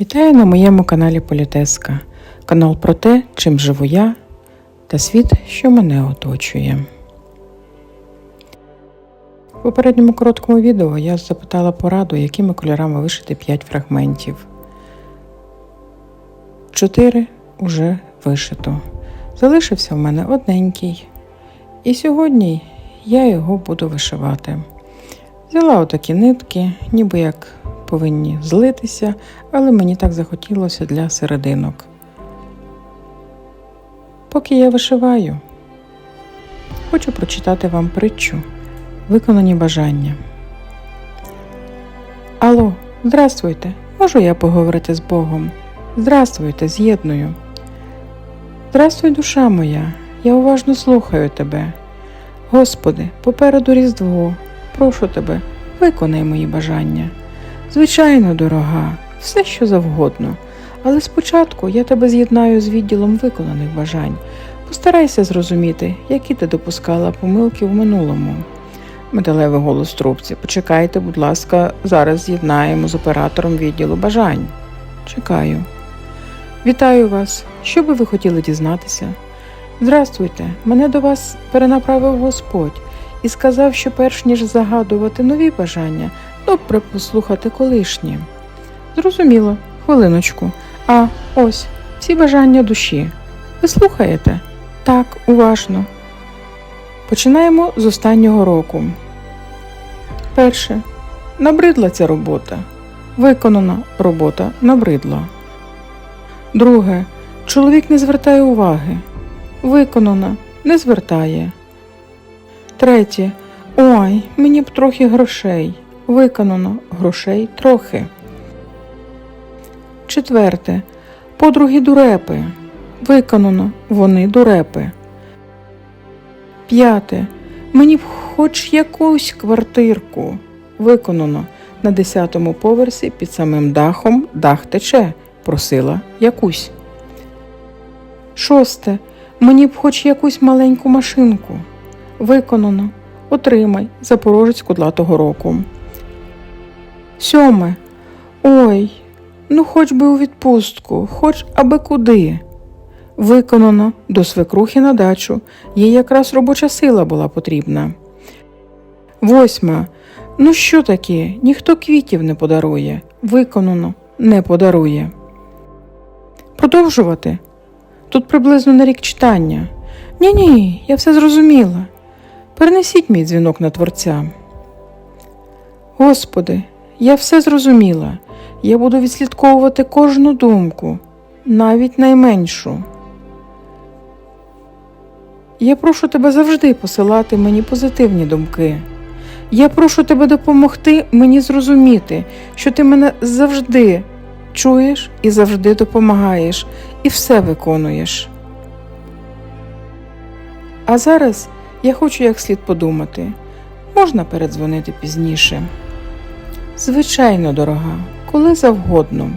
Вітаю на моєму каналі Політеска. Канал про те, чим живу я та світ, що мене оточує. В попередньому короткому відео я запитала пораду, якими кольорами вишити 5 фрагментів. Чотири уже вишито. Залишився в мене одненький. І сьогодні я його буду вишивати. Взяла отакі нитки, ніби як повинні злитися, але мені так захотілося для серединок. Поки я вишиваю, хочу прочитати вам притчу Виконані бажання. Алло, здравствуйте! Можу я поговорити з Богом? Здравствуйте, з'єдную. Здравствуй, душа моя, я уважно слухаю тебе. Господи, попереду Різдво, прошу тебе, виконай мої бажання. Звичайно, дорога, все що завгодно. Але спочатку я тебе з'єднаю з відділом виконаних бажань. Постарайся зрозуміти, які ти допускала помилки в минулому. Металевий голос трубці. Почекайте, будь ласка, зараз з'єднаємо з оператором відділу бажань. Чекаю. Вітаю вас. Що би ви хотіли дізнатися? Здравствуйте, мене до вас перенаправив Господь і сказав, що перш ніж загадувати нові бажання, добре послухати колишні. Зрозуміло, хвилиночку. А ось всі бажання душі. Ви слухаєте? Так, уважно. Починаємо з останнього року. Перше. Набридла ця робота. Виконана робота набридла. Друге. Чоловік не звертає уваги. Виконана не звертає. Третє. Ой, мені б трохи грошей. Виконано грошей трохи. Четверте. Подруги дурепи. Виконано вони дурепи. П'яте. Мені б хоч якусь квартирку. Виконано на десятому поверсі під самим дахом дах тече. Просила якусь. Шосте. Мені б хоч якусь маленьку машинку. Виконано. Отримай Запорожець кудлатого року. Сьоме. Ой, ну хоч би у відпустку, хоч аби куди. Виконано до свекрухи на дачу. Їй якраз робоча сила була потрібна. Восьма. Ну що таке? Ніхто квітів не подарує. Виконано не подарує. Продовжувати. Тут приблизно на рік читання. Ні, ні, я все зрозуміла. Перенесіть мій дзвінок на творця. Господи, я все зрозуміла. Я буду відслідковувати кожну думку, навіть найменшу. Я прошу тебе завжди посилати мені позитивні думки. Я прошу тебе допомогти мені зрозуміти, що ти мене завжди чуєш і завжди допомагаєш, і все виконуєш. А зараз я хочу як слід подумати. Можна передзвонити пізніше. Звичайно, дорога, коли завгодно.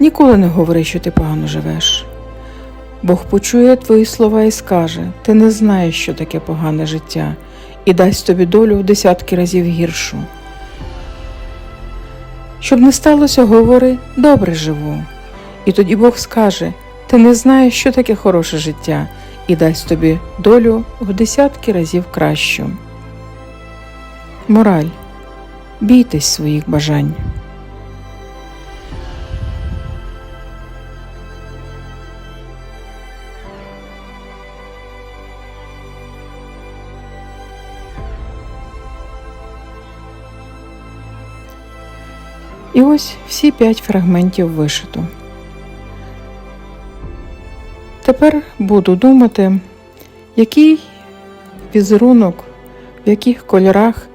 Ніколи не говори, що ти погано живеш. Бог почує твої слова і скаже: ти не знаєш, що таке погане життя, і дасть тобі долю в десятки разів гіршу. Щоб не сталося, говори добре живу. І тоді Бог скаже: ти не знаєш, що таке хороше життя, і дасть тобі долю в десятки разів кращу. Мораль. Бійтесь своїх бажань. І ось всі п'ять фрагментів вишито. Тепер буду думати, який візерунок, в яких кольорах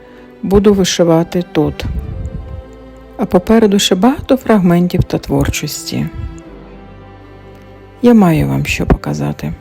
буду вишивати тут. А попереду ще багато фрагментів та творчості. Я маю вам що показати.